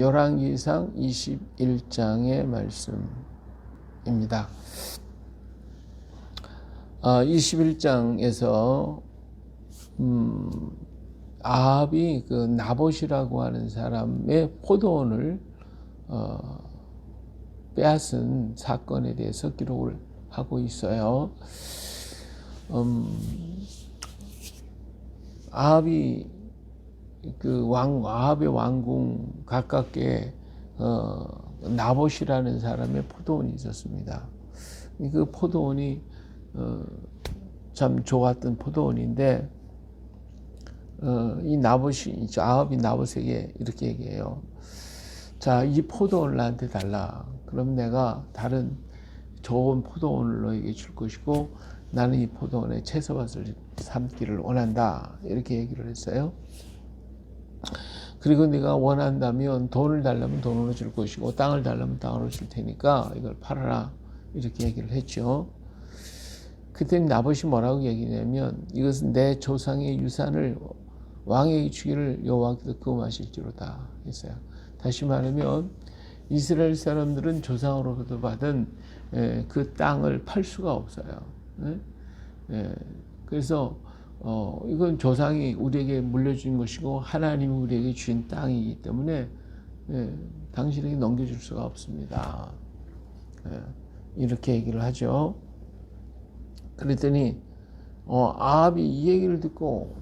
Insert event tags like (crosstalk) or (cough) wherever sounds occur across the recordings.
열왕기상 21장의 말씀입니다. 아, 21장에서 음, 아합이 그 나봇이라고 하는 사람의 포도원을 어, 빼앗은 사건에 대해서 기록을 하고 있어요. 음, 아합이 그 왕, 아합의 왕궁 가깝게 어, 나봇이라는 사람의 포도원이 있었습니다. 그 포도원이 어, 참 좋았던 포도원인데 어, 이 나봇이 아합이 나봇에게 이렇게 얘기해요. 자, 이 포도원을 나한테 달라. 그럼 내가 다른 좋은 포도원을 너에게 줄 것이고 나는 이 포도원에 채소밭을 삼기를 원한다. 이렇게 얘기를 했어요. 그리고 네가 원한다면 돈을 달라면 돈으로 줄 것이고 땅을 달라면 땅으로 줄 테니까 이걸 팔아라. 이렇게 얘기를 했죠. 그때 나봇이 뭐라고 얘기냐면 이것은 내 조상의 유산을 왕에게 주기를 여호와께서 금하실지로다 했어요. 다시 말하면 이스라엘 사람들은 조상으로부터 받은 그 땅을 팔 수가 없어요. 그래서 어, 이건 조상이 우리에게 물려준 것이고 하나님이 우리에게 주신 땅이기 때문에 당신에게 넘겨줄 수가 없습니다. 이렇게 얘기를 하죠. 그랬더니 어, 아합이 이 얘기를 듣고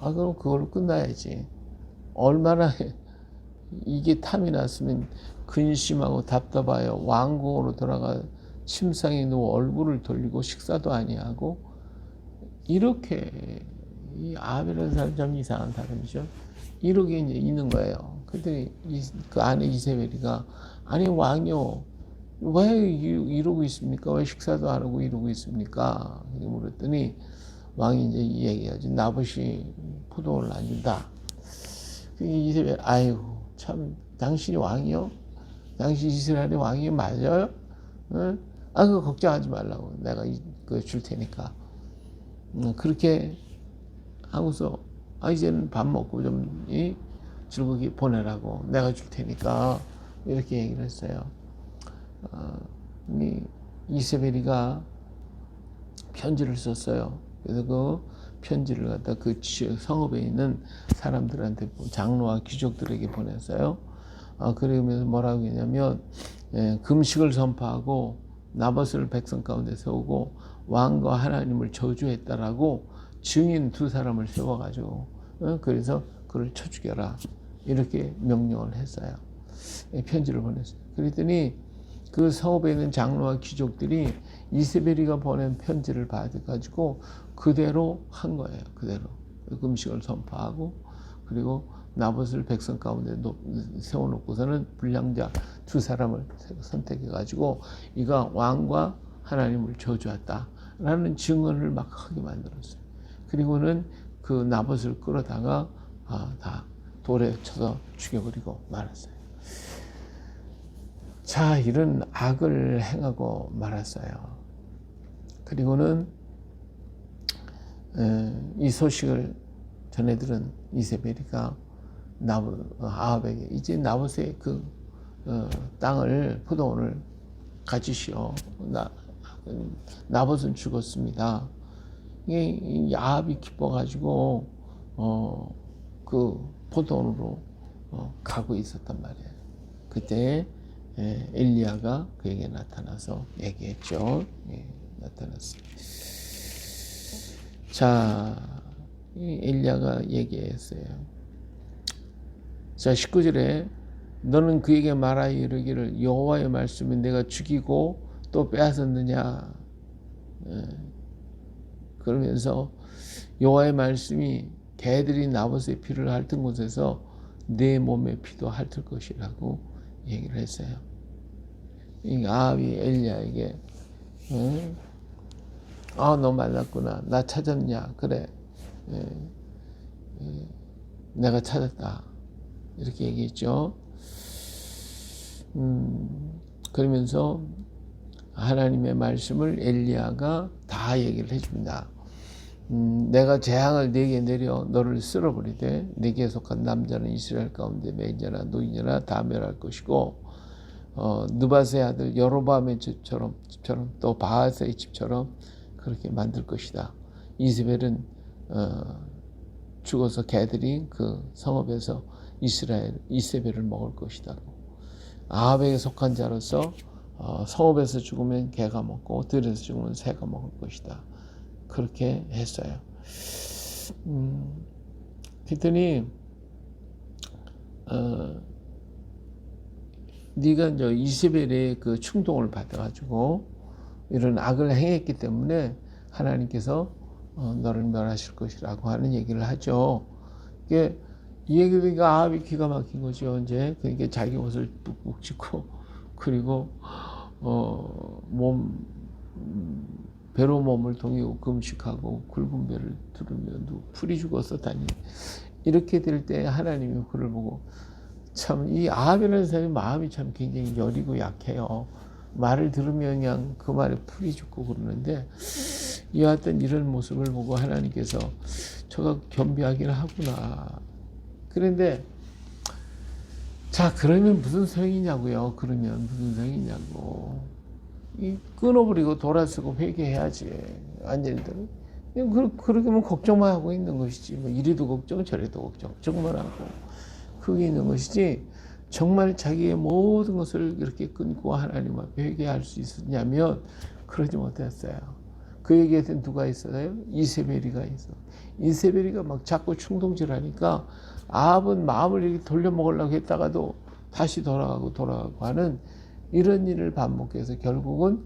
아 그럼 그걸로 끝나야지. 얼마나 (laughs) 이게 탐이 났으면 근심하고 답답하여 왕궁으로 돌아가 침상에 누워 얼굴을 돌리고 식사도 아니하고 이렇게 이 아합이라는 사람 참 이상한 사람이죠. 이렇게 이제 있는 거예요. 그랬더니 그 아내 이세벨이가 아니 왕요 왜 이러고 있습니까? 왜 식사도 안 하고 이러고 있습니까? 물었더니 왕이 이제 얘기하지 나봇이 포도원을 안 준다. 이세벨 아이고 참 당신이 왕이요? 당신 이스라엘의 왕이 맞아요? 응? 아 그거 걱정하지 말라고 내가 그 줄 테니까 음, 그렇게 하고서 아 이제는 밥 먹고 좀 이, 즐겁게 보내라고 내가 줄 테니까 이렇게 얘기를 했어요. 어, 이 이세벨이가 편지를 썼어요. 그래서 그 편지를 갖다 그 성읍에 있는 사람들한테 장로와 귀족들에게 보냈어요. 아, 그러면서 뭐라고 했냐면 예, 금식을 선포하고 나봇을 백성 가운데 세우고 왕과 하나님을 저주했다라고 증인 두 사람을 세워가지고 어, 그래서 그를 쳐 죽여라 이렇게 명령을 했어요. 예, 편지를 보냈어요. 그랬더니 그 성읍에 있는 장로와 귀족들이 이세벨이가 보낸 편지를 받아가지고 그대로 한 거예요. 그대로 금식을 선포하고 그리고 나봇을 백성 가운데 세워놓고서는 불량자 두 사람을 선택해가지고 이가 왕과 하나님을 저주했다라는 증언을 막 하게 만들었어요. 그리고는 그 나봇을 끌어다가 아, 다 돌에 쳐서 죽여버리고 말았어요. 자, 이런 악을 행하고 말았어요. 그리고는 이 소식을 전해들은 이세벨이가 나봇 아합에게 이제 나봇의 그 어, 땅을 포도원을 가지시오. 나 나봇은 죽었습니다. 이 아합이 기뻐가지고 어, 그 포도원으로 어, 가고 있었단 말이에요. 그때 예, 엘리야가 그에게 나타나서 얘기했죠. 예, 나타났어요. 자, 엘리야가 얘기했어요. 자, 19절에 너는 그에게 말하여 이르기를 여호와의 말씀이 내가 죽이고 또 빼앗았느냐. 예. 그러면서 여호와의 말씀이 개들이 나봇의 피를 핥은 곳에서 내 몸의 피도 핥을 것이라고 얘기를 했어요. 이 아합이 엘리야에게 응? 아, 너 만났구나. 나 찾았냐? 그래. 예, 예, 내가 찾았다. 이렇게 얘기했죠. 음, 그러면서 하나님의 말씀을 엘리야가 다 얘기를 해줍니다. 음, 내가 재앙을 네게 내려 너를 쓸어버리되 네게 속한 남자는 이스라엘 가운데 매인자나 노인자나 다 멸할 것이고 어, 느바스의 아들 여로밤의 집처럼 집처럼 또 바하스의 집처럼 그렇게 만들 것이다. 이스벨은 어, 죽어서 개들이 그 성읍에서 이스라엘 이세벨을 먹을 것이다. 아합에게 속한 자로서 어, 성읍에서 죽으면 개가 먹고 들에서 죽으면 새가 먹을 것이다. 그렇게 했어요. 음, 그랬더니 어, 네가 이제 이세벨의 그 충동을 받아가지고 이런 악을 행했기 때문에 하나님께서 어, 너를 멸하실 것이라고 하는 얘기를 하죠. 이게 이 그러니까 아합이 기가 막힌 거죠. 이제 그러니까 자기 옷을 뿍뿍 찢고 그리고 어 몸 배로 몸을 동이고 금식하고 굵은 배를 두르며 누 풀이 죽어서 다니 이렇게 될 때 하나님이 그를 보고 참 이 아합이라는 사람이 마음이 참 굉장히 여리고 약해요. 말을 들으면 그냥 그 말에 풀이 죽고 그러는데 같은 이런 모습을 보고 하나님께서 저가 겸비하기는 하구나. 그런데 자 그러면 무슨 소용이냐고요. 그러면 무슨 소용이냐고. 이 끊어버리고 돌아서고 회개해야지. 완전히들. 그, 그러면 걱정만 하고 있는 것이지. 뭐 이래도 걱정, 저래도 걱정, 걱정만 하고. 그게 있는 것이지. 정말 자기의 모든 것을 이렇게 끊고 하나님 앞에 회개할 수 있었냐면 그러지 못했어요. 그에게는 누가 있어요? 이세벨이가 있어. 이세벨이가 막 자꾸 충동질하니까 아합은 마음을 이렇게 돌려먹으려고 했다가도 다시 돌아가고 돌아가고 하는 이런 일을 반복해서 결국은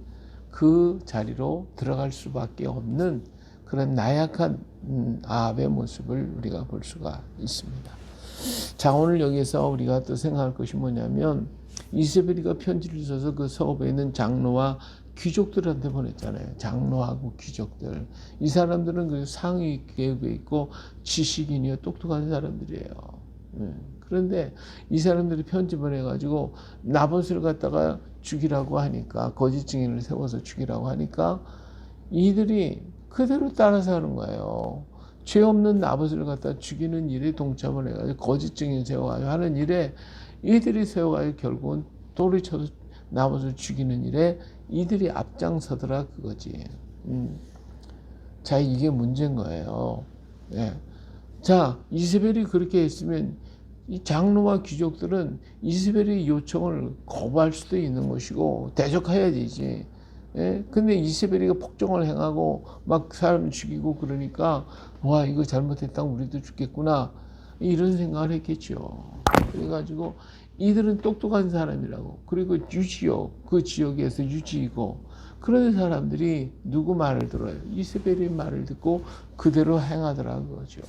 그 자리로 들어갈 수밖에 없는 그런 나약한 음, 아합의 모습을 우리가 볼 수가 있습니다. 자 오늘 여기서 우리가 또 생각할 것이 뭐냐면 이세벨이가 편지를 써서 그 서업에 있는 장로와 귀족들한테 보냈잖아요. 장로하고 귀족들. 이 사람들은 그 상위 계급에 있고 지식인이요 똑똑한 사람들이에요. 예. 그런데 이 사람들이 편지 보내가지고 나봇을 갖다가 죽이라고 하니까 거짓 증인을 세워서 죽이라고 하니까 이들이 그대로 따라서 하는 거예요. 죄 없는 나봇을 갖다 죽이는 일에 동참을 해가지고 거짓 증인 세워가지고 하는 일에 이들이 세워가지고 결국은 돌을 쳐서 나봇을 죽이는 일에 이들이 앞장서더라 그거지. 음. 자 이게 문제인 거예요. 예. 자 이스벨이 그렇게 했으면 이 장로와 귀족들은 이스벨의 요청을 거부할 수도 있는 것이고 대적해야 되지. 예? 근데 이스벨이가 폭정을 행하고 막 사람 죽이고 그러니까 와 이거 잘못했다 우리도 죽겠구나 이런 생각을 했겠죠. 그래가지고 이들은 똑똑한 사람이라고 그리고 유지요 그 지역에서 유지이고 그런 사람들이 누구 말을 들어요? 이스벨의 말을 듣고 그대로 행하더라 그거죠.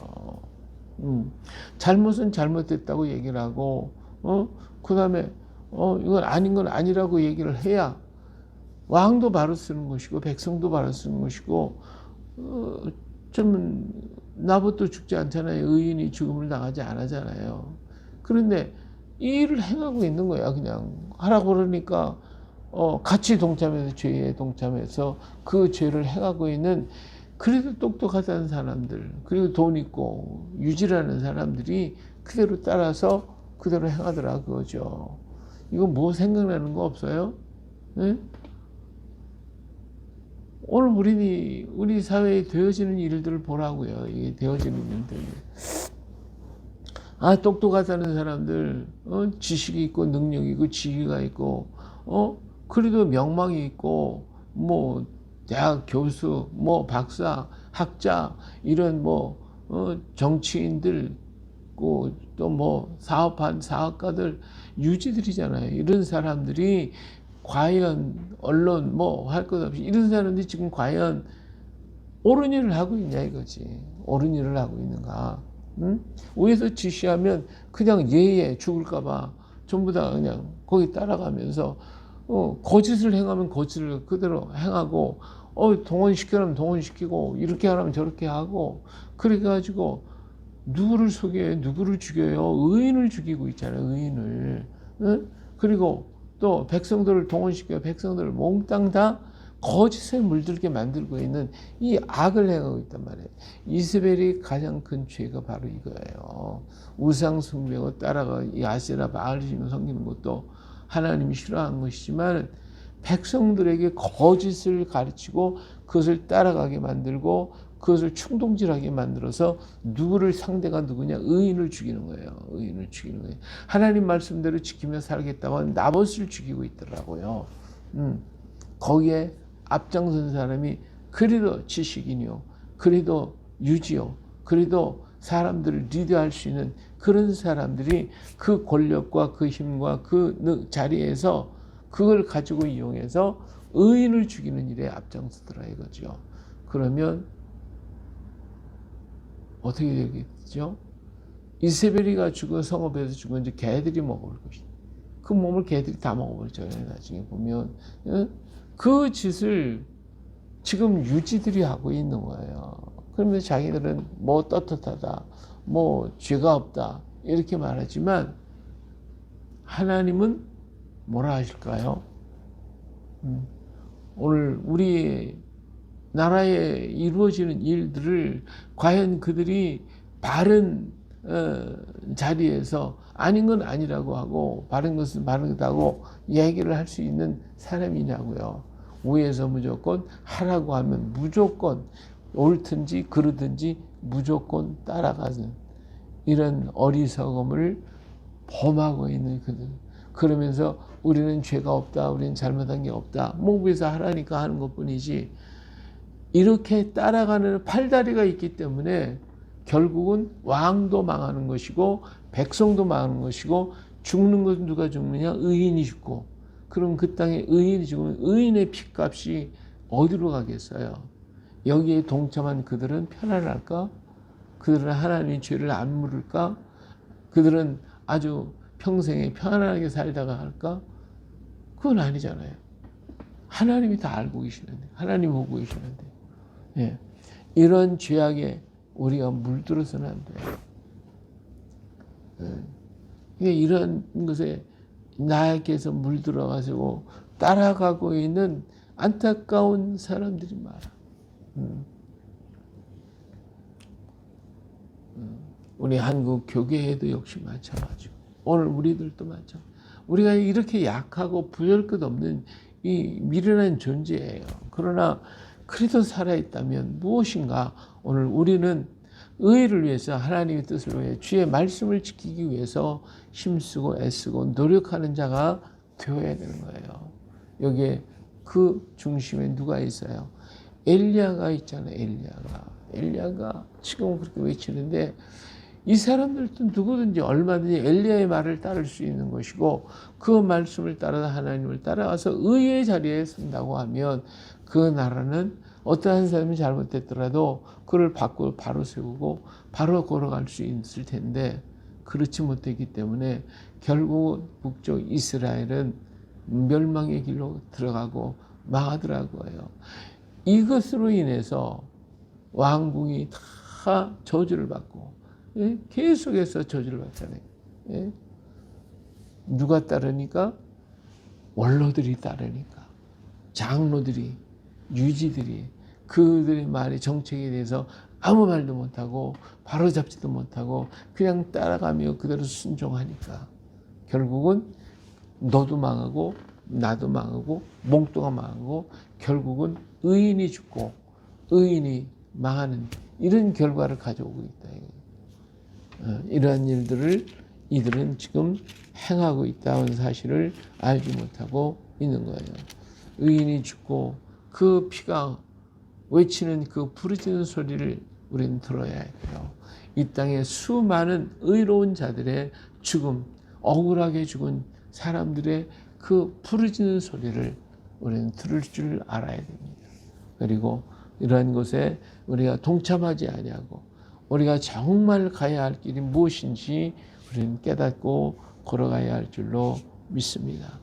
음. 잘못은 잘못됐다고 얘기를 하고, 어? 그 다음에, 어, 이건 아닌 건 아니라고 얘기를 해야 왕도 바로 쓰는 것이고, 백성도 바로 쓰는 것이고, 어, 좀, 나부터 죽지 않잖아요. 의인이 죽음을 당하지 않았잖아요. 그런데 이 일을 행하고 있는 거야, 그냥. 하라고 그러니까, 어, 같이 동참해서 죄에 동참해서 그 죄를 행하고 있는 그래도 똑똑하다는 사람들, 그리고 돈 있고 유지라는 사람들이 그대로 따라서 그대로 행하더라 그거죠. 이거 뭐 생각나는 거 없어요? 네? 오늘 우리 우리 사회에 되어지는 일들을 보라고요. 이게 되어지는 일들. 아 똑똑하다는 사람들, 어? 지식이 있고 능력이 있고 지위가 있고, 어 그래도 명망이 있고 뭐 대학 교수, 뭐 박사, 학자 이런 뭐 어, 정치인들 또 뭐 사업한 사업가들 유지들이잖아요. 이런 사람들이 과연 언론 뭐 할 것 없이 이런 사람들이 지금 과연 옳은 일을 하고 있냐 이거지. 옳은 일을 하고 있는가. 응? 위에서 지시하면 그냥 예예 죽을까봐 전부 다 그냥 거기 따라가면서 어, 거짓을 행하면 거짓을 그대로 행하고 어, 동원시키라면 동원시키고, 이렇게 하라면 저렇게 하고, 그래가지고, 누구를 속여요? 누구를 죽여요? 의인을 죽이고 있잖아요, 의인을. 응? 그리고 또 백성들을 동원시켜요. 백성들을 몽땅 다 거짓에 물들게 만들고 있는 이 악을 행하고 있단 말이에요. 이스벨이 가장 큰 죄가 바로 이거예요. 우상 숭배고 따라가 이 아세라 바알심을 섬기는 것도 하나님이 싫어하는 것이지만 백성들에게 거짓을 가르치고 그것을 따라가게 만들고 그것을 충동질하게 만들어서 누구를 상대가 누구냐 의인을 죽이는 거예요. 의인을 죽이는 거예요. 하나님 말씀대로 지키며 살겠다고 나봇을 죽이고 있더라고요. 음, 거기에 앞장선 사람이 그리도 지식인이요, 그리도 유지요, 그리도 사람들을 리드할 수 있는 그런 사람들이 그 권력과 그 힘과 그 자리에서 그걸 가지고 이용해서 의인을 죽이는 일에 앞장서더라 이거죠. 그러면 어떻게 되겠죠? 이세벨이가 죽어 성읍에서 죽은 이제 개들이 먹을 것이다. 그 몸을 개들이 다 먹어버리잖아요. 나중에 보면 그 짓을 지금 유지들이 하고 있는 거예요. 그러면서 자기들은 뭐 떳떳하다, 뭐 죄가 없다 이렇게 말하지만 하나님은 뭐라 하실까요? 음, 오늘 우리 나라에 이루어지는 일들을 과연 그들이 바른 어, 자리에서 아닌 건 아니라고 하고 바른 것은 바르다고 얘기를 할 수 있는 사람이냐고요. 위에서 무조건 하라고 하면 무조건 옳든지 그르든지 무조건 따라가는 이런 어리석음을 범하고 있는 그들. 그러면서 우리는 죄가 없다, 우리는 잘못한 게 없다. 목에서 하라니까 하는 것 뿐이지. 이렇게 따라가는 팔다리가 있기 때문에 결국은 왕도 망하는 것이고 백성도 망하는 것이고 죽는 것은 누가 죽느냐? 의인이 죽고 그럼 그 땅에 의인이 죽으면 의인의 피값이 어디로 가겠어요? 여기에 동참한 그들은 편안할까? 그들은 하나님의 죄를 안 물을까? 그들은 아주 평생에 편안하게 살다가 할까? 그건 아니잖아요. 하나님이 다 알고 계시는데, 하나님 보고 계시는데, 예. 이런 죄악에 우리가 물들어서는 안 돼요. 예. 이런 것에 나에게서 물들어 가지고 따라가고 있는 안타까운 사람들이 많아. 음. 음. 우리 한국 교계에도 역시 마찬가지고 오늘 우리들도 마찬가지. 우리가 이렇게 약하고 부열 것 없는 이 미련한 존재예요. 그러나 그리도 살아있다면 무엇인가 오늘 우리는 의를 위해서 하나님의 뜻을 위해 주의 말씀을 지키기 위해서 힘쓰고 애쓰고 노력하는 자가 되어야 되는 거예요. 여기에 그 중심에 누가 있어요? 엘리야가 있잖아요. 엘리야가 엘리야가 지금 그렇게 외치는데 이 사람들도 누구든지 얼마든지 엘리야의 말을 따를 수 있는 것이고 그 말씀을 따라 하나님을 따라가서 의의 자리에 선다고 하면 그 나라는 어떠한 사람이 잘못됐더라도 그를 바꾸고 바로 세우고 바로 걸어갈 수 있을 텐데 그렇지 못했기 때문에 결국 북쪽 이스라엘은 멸망의 길로 들어가고 망하더라고요. 이것으로 인해서 왕궁이 다 저주를 받고 예? 계속해서 저주를 받잖아요. 예? 누가 따르니까 원로들이 따르니까 장로들이 유지들이 그들의 말의 정책에 대해서 아무 말도 못하고 바로 잡지도 못하고 그냥 따라가며 그대로 순종하니까 결국은 너도 망하고 나도 망하고 몽또가 망하고 결국은 의인이 죽고 의인이 망하는 이런 결과를 가져오고 있다. 어, 이러한 일들을 이들은 지금 행하고 있다는 사실을 알지 못하고 있는 거예요. 의인이 죽고 그 피가 외치는 그 부르짖는 소리를 우리는 들어야 해요. 이 땅에 수많은 의로운 자들의 죽음, 억울하게 죽은 사람들의 그 부르짖는 소리를 우리는 들을 줄 알아야 됩니다. 그리고 이러한 것에 우리가 동참하지 아니하고 우리가 정말 가야 할 길이 무엇인지 우리는 깨닫고 걸어가야 할 줄로 믿습니다.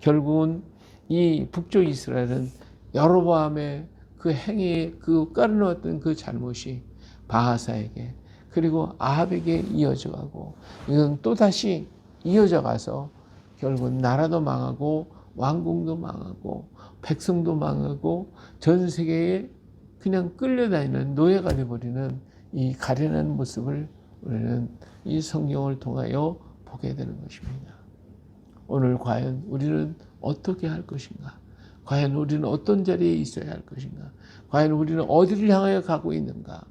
결국은 이 북쪽 이스라엘은 여로보암의 그 행위, 그 깔아놓았던 그 잘못이 바하사에게 그리고 아합에게 이어져 가고 이건 또 다시 이어져 가서 결국 나라도 망하고 왕궁도 망하고 백성도 망하고 전 세계에 그냥 끌려다니는 노예가 되버리는 이 가련한 모습을 우리는 이 성경을 통하여 보게 되는 것입니다. 오늘 과연 우리는 어떻게 할 것인가? 과연 우리는 어떤 자리에 있어야 할 것인가? 과연 우리는 어디를 향하여 가고 있는가?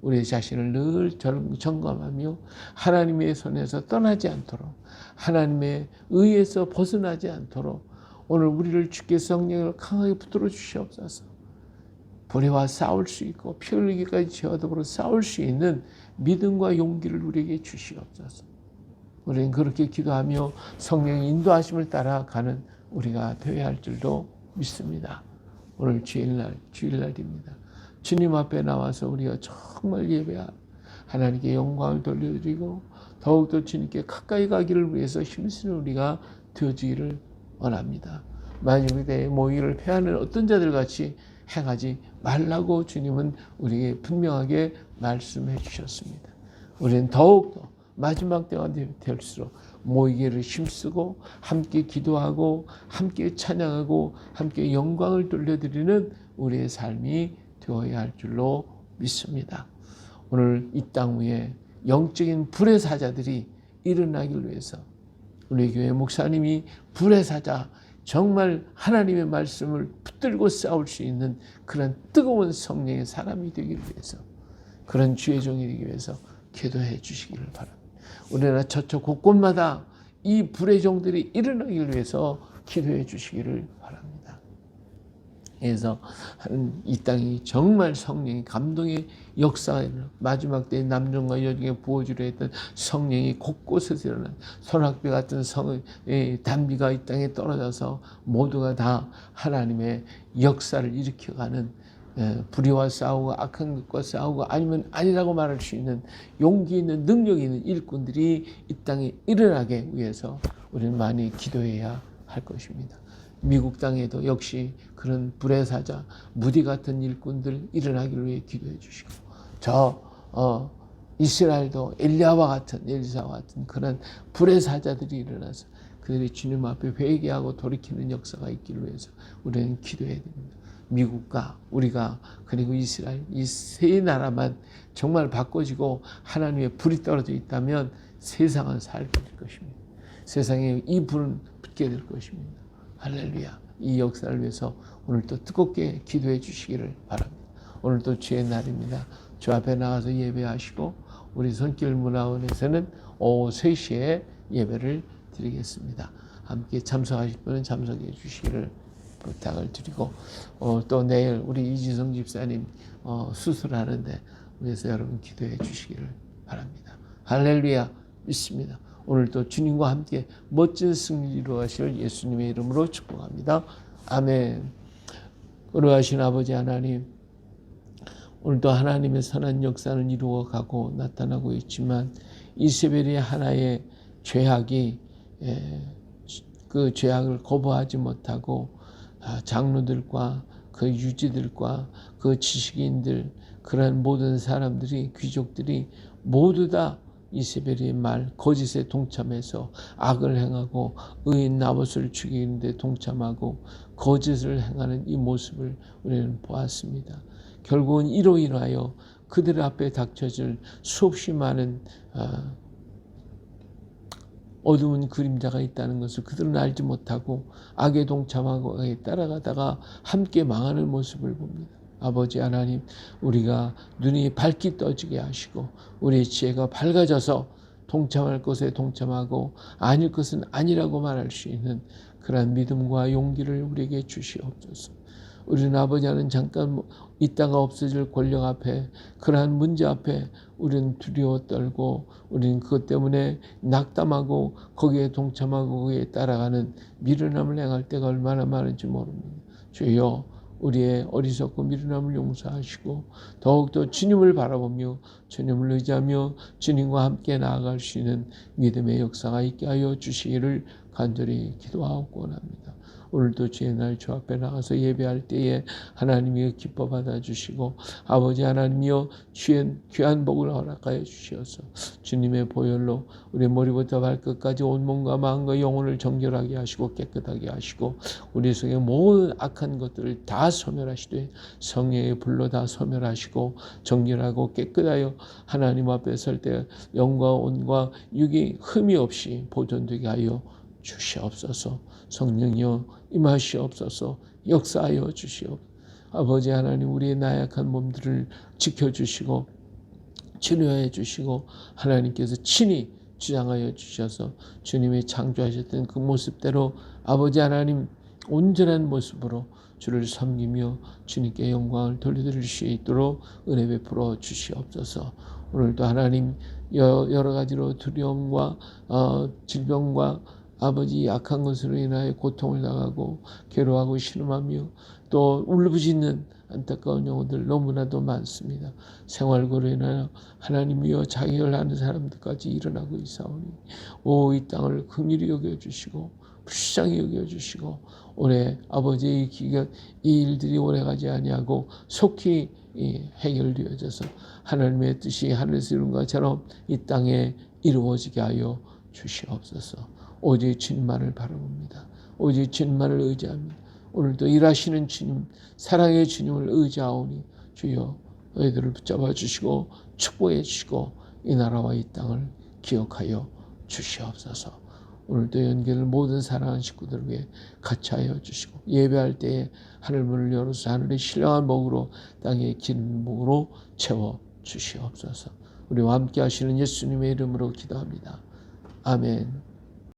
우리 자신을 늘 점검하며 하나님의 손에서 떠나지 않도록 하나님의 의에서 벗어나지 않도록 오늘 우리를 주께 성령을 강하게 붙들어 주시옵소서. 불의와 싸울 수 있고 피 흘리기까지 죄와 더불어 싸울 수 있는 믿음과 용기를 우리에게 주시옵소서. 우리는 그렇게 기도하며 성령의 인도하심을 따라가는 우리가 되어야 할 줄도 믿습니다. 오늘 주일날, 주일날입니다. 주님 앞에 나와서 우리가 정말 예배하 하나님께 영광을 돌려드리고 더욱더 주님께 가까이 가기를 위해서 힘쓰는 우리가 되어주기를 원합니다. 만일 내 모의를 패하는 어떤 자들 같이 행하지 말라고 주님은 우리에게 분명하게 말씀해 주셨습니다. 우리는 더욱더 마지막 때가 될수록 모이기를 힘쓰고 함께 기도하고 함께 찬양하고 함께 영광을 돌려드리는 우리의 삶이 되어야 할 줄로 믿습니다. 오늘 이 땅 위에 영적인 불의 사자들이 일어나길 위해서 우리 교회 목사님이 불의 사자 정말 하나님의 말씀을 붙들고 싸울 수 있는 그런 뜨거운 성령의 사람이 되기 위해서 그런 주의 종이 되기 위해서 기도해 주시기를 바랍니다. 우리나라 저쪽 곳곳마다 이 불의 종들이 일어나기를 위해서 기도해 주시기를 바랍니다. 그래서 이 땅이 정말 성령의 감동의 일어나 마지막 때 남정과 여중에 부어주려 했던 성령이 곳곳에서 일어난 소낙비 같은 성의 단비가 이 땅에 떨어져서 모두가 다 하나님의 역사를 일으켜가는 불의와 싸우고 악한 것과 싸우고 아니면 아니라고 말할 수 있는 용기 있는 능력 있는 일꾼들이 이 땅에 일어나게 위해서 우리는 많이 기도해야 할 것입니다. 미국 땅에도 역시 그런 불의 사자, 무디 같은 일꾼들 일어나기를 위해 기도해 주시고 저 어, 이스라엘도 엘리야와 같은 엘리사와 같은 그런 불의 사자들이 일어나서 그들이 주님 앞에 회개하고 돌이키는 역사가 있기를 위해서 우리는 기도해야 됩니다. 미국과 우리가 그리고 이스라엘 이 세 나라만 정말 바꿔지고 하나님의 불이 떨어져 있다면 세상은 살게 될 것입니다. 세상에 이 불은 붙게 될 것입니다. 할렐루야. 이 역사를 위해서 오늘 또 뜨겁게 기도해 주시기를 바랍니다. 오늘 또 주의 날입니다. 주 앞에 나가서 예배하시고 우리 손길 문화원에서는 오후 3시에 예배를 드리겠습니다. 함께 참석하실 분은 참석해 주시기를 부탁을 드리고 어, 또 내일 우리 이지성 집사님 어, 수술하는데 위해서 여러분 기도해 주시기를 바랍니다. 할렐루야 믿습니다. 오늘도 주님과 함께 멋진 승리 이루하실 예수님의 이름으로 축복합니다. 아멘. 그러하신 아버지 하나님, 오늘도 하나님의 선한 역사는 이루어 가고 나타나고 있지만 이세벨이 하나의 죄악이 그 죄악을 거부하지 못하고 아, 장로들과 그 유지들과 그 지식인들 그런 모든 사람들이 귀족들이 모두 다 이세벨의 말 거짓에 동참해서 악을 행하고 의인 나봇을 죽이는데 동참하고 거짓을 행하는 이 모습을 우리는 보았습니다. 결국은 이로 인하여 그들 앞에 닥쳐질 수없이 많은 어, 어두운 그림자가 있다는 것을 그들은 알지 못하고 악에 동참하고 악에 따라가다가 함께 망하는 모습을 봅니다. 아버지 하나님, 우리가 눈이 밝게 떠지게 하시고 우리의 지혜가 밝아져서 동참할 것에 동참하고 아닐 것은 아니라고 말할 수 있는 그러한 믿음과 용기를 우리에게 주시옵소서. 우리는 아버지는 잠깐 있다가 없어질 권력 앞에 그러한 문제 앞에 우리는 두려워 떨고 우리는 그것 때문에 낙담하고 거기에 동참하고 거기에 따라가는 미련함을 행할 때가 얼마나 많은지 모릅니다. 주여 우리의 어리석고 미련함을 용서하시고 더욱더 주님을 바라보며 주님을 의지하며 주님과 함께 나아갈 수 있는 믿음의 역사가 있게 하여 주시기를 간절히 기도하고 원합니다. 오늘도 주의 날 주 앞에 나가서 예배할 때에 하나님이 기뻐 받아 주시고 아버지 하나님이여 주의 귀한 복을 허락하여 주시어서 주님의 보혈로 우리 머리부터 발끝까지 온 몸과 마음과 영혼을 정결하게 하시고 깨끗하게 하시고 우리 속에 모든 악한 것들을 다 소멸하시되 성령의 불로 다 소멸하시고 정결하고 깨끗하여 하나님 앞에 설 때 영과 온과 육이 흠이 없이 보존되게 하여 주시옵소서 성령이여 임하시옵소서 역사하여 주시옵 아버지 하나님 우리의 나약한 몸들을 지켜주시고 치료해 주시고 하나님께서 친히 주장하여 주셔서 주님이 창조하셨던 그 모습대로 아버지 하나님 온전한 모습으로 주를 섬기며 주님께 영광을 돌려드릴 수 있도록 은혜 베풀어 주시옵소서. 오늘도 하나님 여러 가지로 두려움과 어, 질병과 아버지 약한 것으로 인하여 고통을 당하고 괴로워하고 신음하며 또 울부짖는 안타까운 영혼들 너무나도 많습니다. 생활고로 인하여 하나님이여 자결 하는 사람들까지 일어나고 있사오니 오 이 땅을 긍휼히 여겨주시고 불쌍히 여겨주시고 올해 아버지의 기간 이 일들이 오래가지 아니하고 속히 해결되어져서 하나님의 뜻이 하늘에서 이룬 것처럼 이 땅에 이루어지게 하여 주시옵소서. 오직 주님만을 바라봅니다. 오직 주님만을 의지합니다. 오늘도 일하시는 주님, 사랑의 주님을 의지하오니 주여 너희들을 붙잡아 주시고 축복해 주시고 이 나라와 이 땅을 기억하여 주시옵소서. 오늘도 연결을 모든 사랑하는 식구들 위해 같이 하여 주시고 예배할 때에 하늘문을 열어서 하늘의 신령한 목으로 땅의 긴 목으로 채워 주시옵소서. 우리와 함께 하시는 예수님의 이름으로 기도합니다. 아멘.